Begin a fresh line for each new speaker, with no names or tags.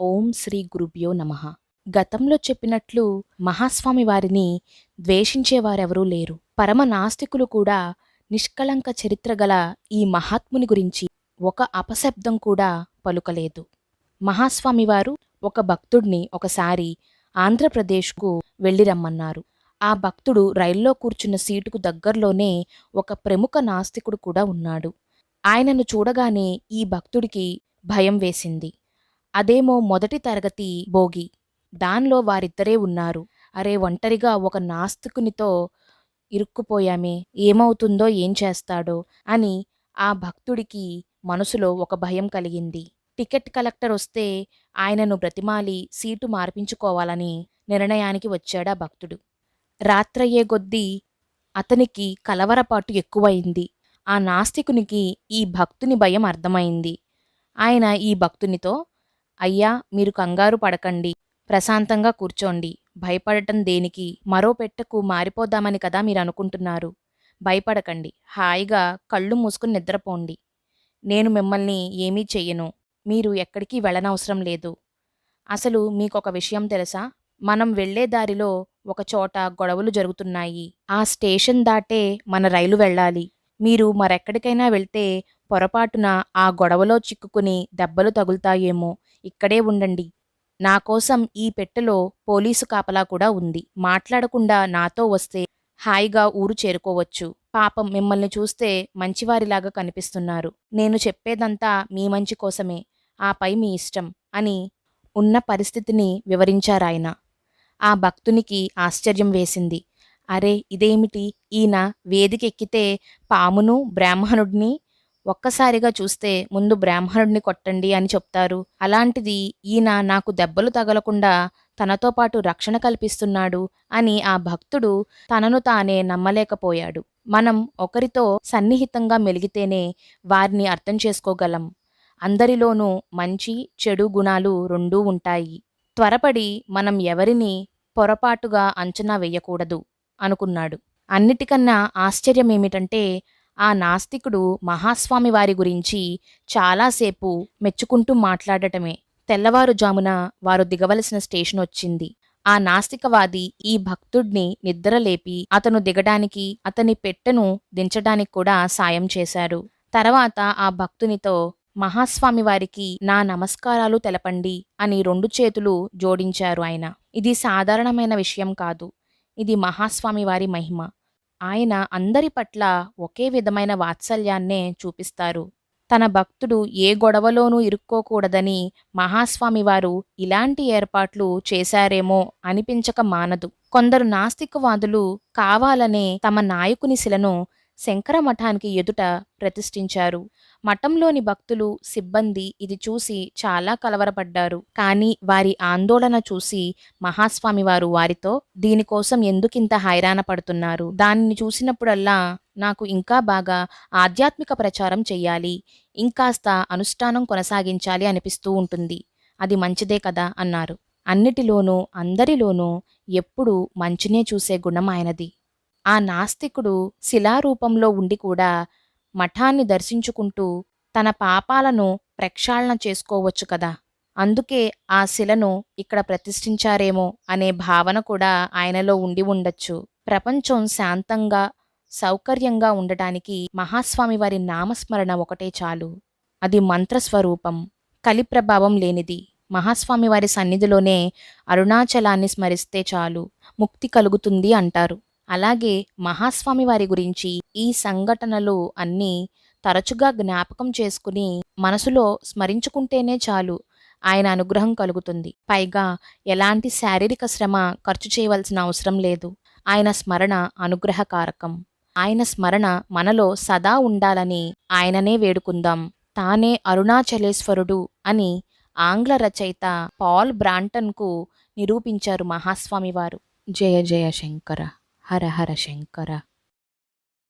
ఓం శ్రీ గురుభ్యో నమ. గతంలో చెప్పినట్లు మహాస్వామి వారిని ద్వేషించేవారెవరూ లేరు. పరమ నాస్తికులు కూడా నిష్కళంక చరిత్ర గల ఈ మహాత్ముని గురించి ఒక అపశబ్దం కూడా పలుకలేదు. మహాస్వామి వారు ఒక భక్తుడిని ఒకసారి ఆంధ్రప్రదేశ్కు వెళ్ళిరమ్మన్నారు ఆ భక్తుడు రైల్లో కూర్చున్న సీటుకు దగ్గరలోనే ఒక ప్రముఖ నాస్తికుడు కూడా ఉన్నాడు. ఆయనను చూడగానే ఈ భక్తుడికి భయం వేసింది. అదేమో మొదటి తరగతి భోగి. దానిలో వారిద్దరే ఉన్నారు. అరే ఒంటరిగా ఒక నాస్తికునితో ఇరుక్కుపోయామే ఏమవుతుందో ఏం చేస్తాడో అని ఆ భక్తుడికి మనసులో ఒక భయం కలిగింది. టికెట్ కలెక్టర్ వస్తే ఆయనను బ్రతిమాలి సీటు మార్పించుకోవాలని నిర్ణయానికి వచ్చాడా భక్తుడు. రాత్రయ్యే కొద్దీ అతనికి కలవరపాటు ఎక్కువైంది. ఆ నాస్తికునికి ఈ భక్తుని భయం అర్థమైంది. ఆయన ఈ భక్తునితో అయ్యా మీరు కంగారు పడకండి. ప్రశాంతంగా కూర్చోండి. భయపడటం దేనికి? మరో పెట్టకు మారిపోదామని కదా మీరు అనుకుంటున్నారు. భయపడకండి. హాయిగా కళ్ళు మూసుకుని నిద్రపోండి. నేను మిమ్మల్ని ఏమీ చెయ్యను. మీరు ఎక్కడికి వెళ్ళనవసరం లేదు. అసలు మీకొక విషయం తెలుసా? మనం వెళ్ళే దారిలో ఒక చోట గొడవలు జరుగుతున్నాయి. ఆ స్టేషన్ దాటే మన రైలు వెళ్ళాలి. మీరు మరెక్కడికైనా వెళ్తే పొరపాటున ఆ గొడవలో చిక్కుకుని దెబ్బలు తగులుతాయేమో. ఇక్కడే ఉండండి. నా కోసం ఈ పెట్టెలో పోలీసు కాపలా కూడా ఉంది. మాట్లాడకుండా నాతో వస్తే హాయిగా ఊరు చేరుకోవచ్చు. పాపం మిమ్మల్ని చూస్తే మంచివారిలాగా కనిపిస్తున్నారు. నేను చెప్పేదంతా మీ మంచి కోసమే. ఆపై మీ ఇష్టం అని ఉన్న పరిస్థితిని వివరించారాయన. ఆ భక్తునికి ఆశ్చర్యం వేసింది. అరే ఇదేమిటి? ఈయన వేదికెక్కితే పామును బ్రాహ్మణుడిని ఒక్కసారిగా చూస్తే ముందు బ్రాహ్మణుడిని కొట్టండి అని చెప్తారు. అలాంటిది ఈయన నాకు దెబ్బలు తగలకుండా తనతో పాటు రక్షణ కల్పిస్తున్నాడు అని ఆ భక్తుడు తనను తానే నమ్మలేకపోయాడు. మనం ఒకరితో సన్నిహితంగా మెలిగితేనే వారిని అర్థం చేసుకోగలం. అందరిలోనూ మంచి చెడు గుణాలు రెండూ ఉంటాయి. త్వరపడి మనం ఎవరిని పొరపాటుగా అంచనా వేయకూడదు. అనుకున్నాడు. అన్నిటికన్నా ఆశ్చర్యం ఏమిటంటే ఆ నాస్తికుడు మహాస్వామి వారి గురించి చాలాసేపు మెచ్చుకుంటూ మాట్లాడటమే. తెల్లవారుజామున వారు దిగవలసిన స్టేషన్ వచ్చింది. ఆ నాస్తికవాది ఈ భక్తుడిని నిద్రలేపి అతను దిగడానికి అతని పెట్టెను దించడానికి కూడా సాయం చేశారు. తర్వాత ఆ భక్తునితో మహాస్వామి వారికి నా నమస్కారాలు తెలపండి అని రెండు చేతులు జోడించారు ఆయన. ఇది సాధారణమైన విషయం కాదు. ఇది మహాస్వామి వారి మహిమ. ఆయన అందరి పట్ల ఒకే విధమైన వాత్సల్యాన్నే చూపిస్తారు. తన భక్తుడు ఏ గొడవలోనూ ఇరుక్కోకూడదని మహాస్వామి వారు ఇలాంటి ఏర్పాట్లు చేశారేమో అనిపించక మానదు. కొందరు నాస్తికవాదులు కావాలనే తమ నాయకుని శిలను శంకర మఠానికి ఎదుట ప్రతిష్ఠించారు. మఠంలోని భక్తులు సిబ్బంది ఇది చూసి చాలా కలవరపడ్డారు. కానీ వారి ఆందోళన చూసి మహాస్వామి వారు వారితో దీనికోసం ఎందుకింత హైరాణ పడుతున్నారు? దానిని చూసినప్పుడల్లా నాకు ఇంకా బాగా ఆధ్యాత్మిక ప్రచారం చెయ్యాలి. ఇంకాస్త అనుష్ఠానం కొనసాగించాలి అనిపిస్తూ ఉంటుంది. అది మంచిదే కదా అన్నారు. అన్నిటిలోనూ అందరిలోనూ ఎప్పుడూ మంచినే చూసే గుణం ఆయనది. ఆ నాస్తికుడు శిలారూపంలో ఉండి కూడా మఠాన్ని దర్శించుకుంటూ తన పాపాలను ప్రక్షాళన చేసుకోవచ్చు కదా. అందుకే ఆ శిలను ఇక్కడ ప్రతిష్ఠించారేమో అనే భావన కూడా ఆయనలో ఉండి ఉండొచ్చు. ప్రపంచం శాంతంగా సౌకర్యంగా ఉండటానికి మహాస్వామి వారి నామస్మరణ ఒకటే చాలు. అది మంత్రస్వరూపం. కలి ప్రభావం లేనిది. మహాస్వామి వారి సన్నిధిలోనే అరుణాచలాన్ని స్మరిస్తే చాలు. ముక్తి కలుగుతుంది అంటారు. అలాగే మహాస్వామి వారి గురించి ఈ సంఘటనలు అన్నీ తరచుగా జ్ఞాపకం చేసుకుని మనసులో స్మరించుకుంటేనే చాలు ఆయన అనుగ్రహం కలుగుతుంది. పైగా ఎలాంటి శారీరక శ్రమ ఖర్చు చేయవలసిన అవసరం లేదు. ఆయన స్మరణ అనుగ్రహకారకం. ఆయన స్మరణ మనలో సదా ఉండాలని ఆయననే వేడుకుందాం. తానే అరుణాచలేశ్వరుడు అని ఆంగ్ల రచయిత పాల్ బ్రాంటన్కు నిరూపించారు మహాస్వామి వారు. జయ జయ శంకర. ಹರ ಹರ ಶಂಕರ